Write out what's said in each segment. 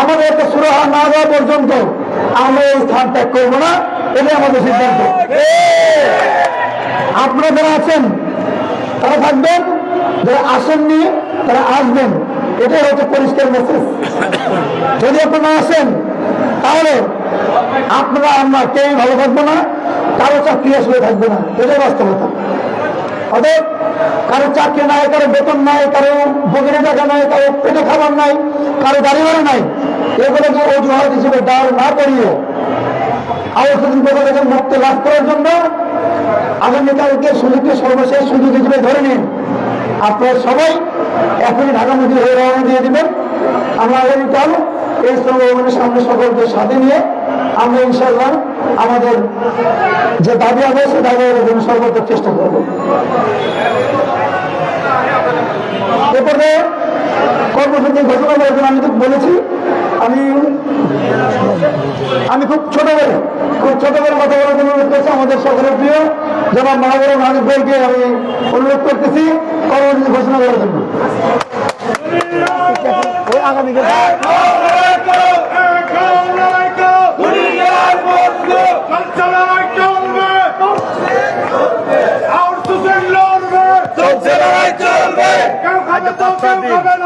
আমাদের একটা সুরাহা না দেওয়া পর্যন্ত আমরা এই স্থান ত্যাগ করব না এটাই আমাদের সিদ্ধান্ত। আপনারা যারা আছেন তারা থাকবেন যারা আসেননি তারা আসবেন। এটাই হচ্ছে পরিষ্কার মেসেজ যদি আপনারা আসেন তাহলে আপনারা আমরা কেউ ভালো থাকব না কারও চাকরি আসলে থাকবে না। এটাই বাস্তবতা। অতএব কারও চাকরি নাই কারও বেতন নাই কারও ভোগের টাকা নাই কারও পেটে খাবার নাই কারও গাড়ি ভাড়া নাই এগুলোকে অজুহাত হিসেবে দাঁড় না করিয়ে কথা থেকে মুক্তি লাভ করার জন্য আগামীকালকে সুযোগকে সর্বশেষ সুযোগ হিসেবে ধরে নিন। আপনারা সবাই এখনই ঢাকামুখী হয়ে রওনা দিয়ে দিবেন। আমরা আগামীকাল এই শ্রমভবনের সামনে সকলকে সাথে নিয়ে আমরা ইনশাল্লাহ আমাদের যে দাবি আছে, সে দাবি জন্য সর্বোচ্চ চেষ্টা করব। এরপরে কর্মসূচি ঘোষণা করার জন্য আমি বলেছি আমি আমি খুব ছোট করে খুব ছোট করে কথা বলার জন্য অনুরোধ করছি আমাদের সকলের প্রিয় জনাব মাহবুব নাজিব ভাইকে আমি অনুরোধ করতেছি কর্মসূচি ঘোষণা করার জন্য। আগামীকাল দিবিনে গাই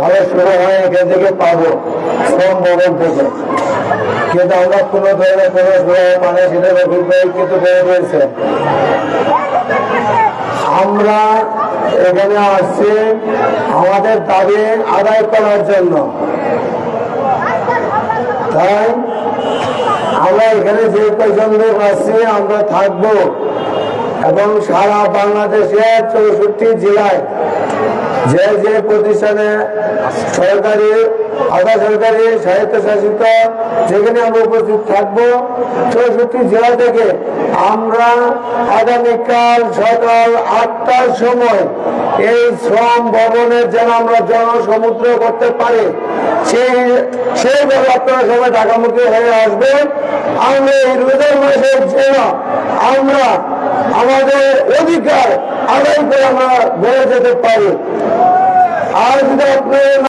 ভালো শুরু হয়, এখান থেকে পাবো। শ্রম থেকে? কিন্তু আমরা কোনো ধরনের কোনো মানে সেটা কিন্তু বেড়ে রয়েছে। আমরা এখানে আসছি আমাদের দাবি আদায় করার জন্য। তাই আমরা এখানে যে কয়জন লোক আসছি, আমরা থাকব। এবং সারা বাংলাদেশের চৌষট্টি জেলায় যে যে প্রতিষ্ঠানে সরকারি, আধা সরকারি, স্বায়ত্তশাসিত, যেখানে আমরা উপস্থিত থাকব। চৌষট্টি জেলা থেকে আমরা আগামীকাল সকাল আটটার সময় এই শ্রম ভবনের যেন আমরা জনসমুদ্র করতে পারি, সেই সেইভাবে আপনারা সবাই ঢাকামুখী হয়ে আসবেন আমরা এই রোজার মাসের জন্য আমরা আমাদের অধিকার আদায় করে আমরা বলে যেতে পারি। আর যদি আপনার